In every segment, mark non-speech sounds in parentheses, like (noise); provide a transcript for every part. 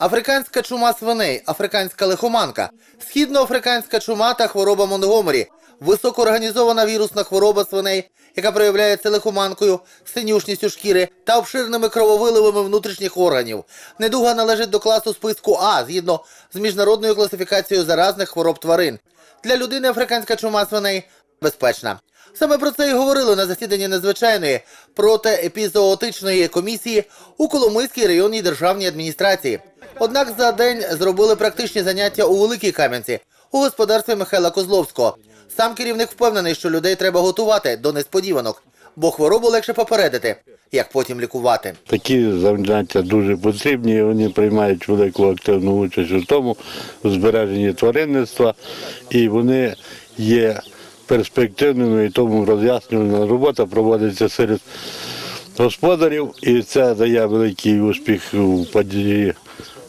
Африканська чума свиней, африканська лихоманка, східноафриканська чума та хвороба Монгомері, високоорганізована вірусна хвороба свиней, яка проявляється лихоманкою, синюшністю шкіри та обширними крововиливами внутрішніх органів. Недуга належить до класу списку А згідно з міжнародною класифікацією заразних хвороб тварин. Для людини африканська чума свиней безпечна. Саме про це і говорили на засіданні надзвичайної протиепізоотичної комісії у Коломийській районній державній адміністрації. Однак за день зробили практичні заняття у Великій Кам'янці у господарстві Михайла Козловського. Сам керівник впевнений, що людей треба готувати до несподіванок, бо хворобу легше попередити, як потім лікувати. Такі заняття дуже потрібні, вони приймають велику активну участь у тому, збереженні тваринництва, і вони є перспективними, і тому роз'яснювальна робота проводиться серед господарів, і це дає великий успіх у падінні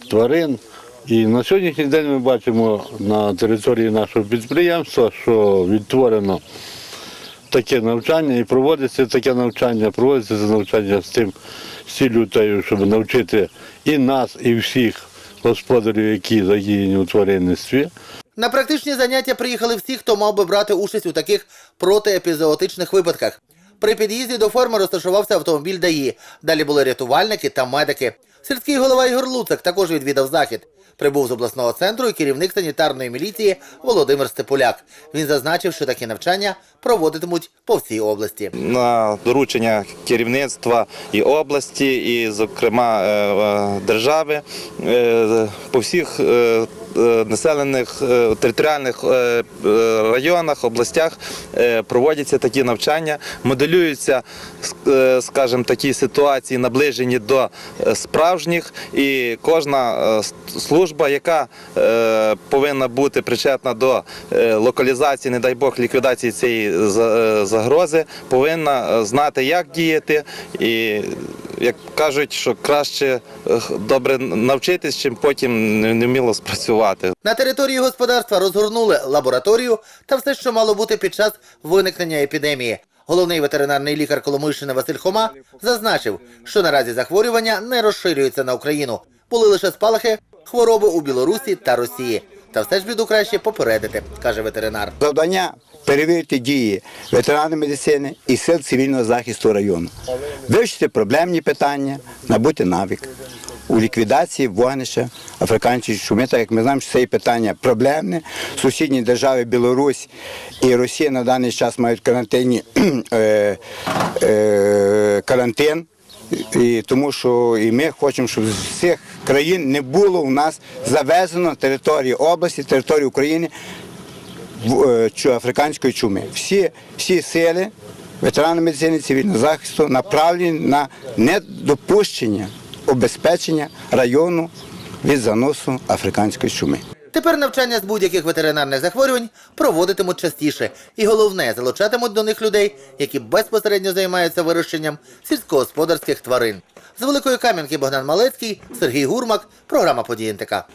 тварин. І на сьогоднішній день ми бачимо на території нашого підприємства, що відтворено таке навчання і проводиться таке навчання, проводиться це навчання з тим з ціллю тою, щоб навчити і нас, і всіх господарів, які задіяні у тваринництві. На практичні заняття приїхали всі, хто мав би брати участь у таких протиепізоотичних випадках. При під'їзді до ферми розташувався автомобіль ДАІ. Далі були рятувальники та медики. Сільський голова Ігор Луцак також відвідав захід. Прибув з обласного центру і керівник санітарної міліції Володимир Степуляк. Він зазначив, що такі навчання проводитимуть по всій області. на доручення керівництва і області, і, зокрема, е, е, держави е, по всіх населених е, територіальних е, е, районах, областях е, проводяться такі навчання, моделюються, ск- е, скажімо, такі ситуації, наближені до е, справжніх, і кожна е, служба, яка е, повинна бути причетна до е, локалізації, не дай Бог, ліквідації цієї е, загрози, повинна е, знати, як діяти. І як кажуть, що краще е, добре навчитись, чим потім не- невміло спрацювати. На території господарства розгорнули лабораторію та все, що мало бути під час виникнення епідемії. Головний ветеринарний лікар Коломийщини Василь Хома зазначив, що наразі захворювання не розширюється на Україну. Були лише спалахи хвороби у Білорусі та Росії. Та все ж біду краще попередити, каже ветеринар. Завдання перевірити дії ветеранів медицини і сил цивільного захисту району, вивчити проблемні питання, набути навик у ліквідації вогнища африканської чуми, так як ми знаємо, що це є питання проблемне. Сусідні держави Білорусь і Росія на даний час мають в карантині (clears throat) е, е, карантин. І тому що і ми хочемо, щоб з всіх країн не було у нас завезено території області, території України в- е, африканської чуми. Всі, всі сили, ветерани медицини цивільного захисту направлені на недопущення обезпечення району від заносу африканської чуми. Тепер навчання з будь-яких ветеринарних захворювань проводитимуть частіше, і головне залучатимуть до них людей, які безпосередньо займаються вирощенням сільськогосподарських тварин. З Великої Кам'янки Богдан Малецький, Сергій Гурмак, програма «Події НТК».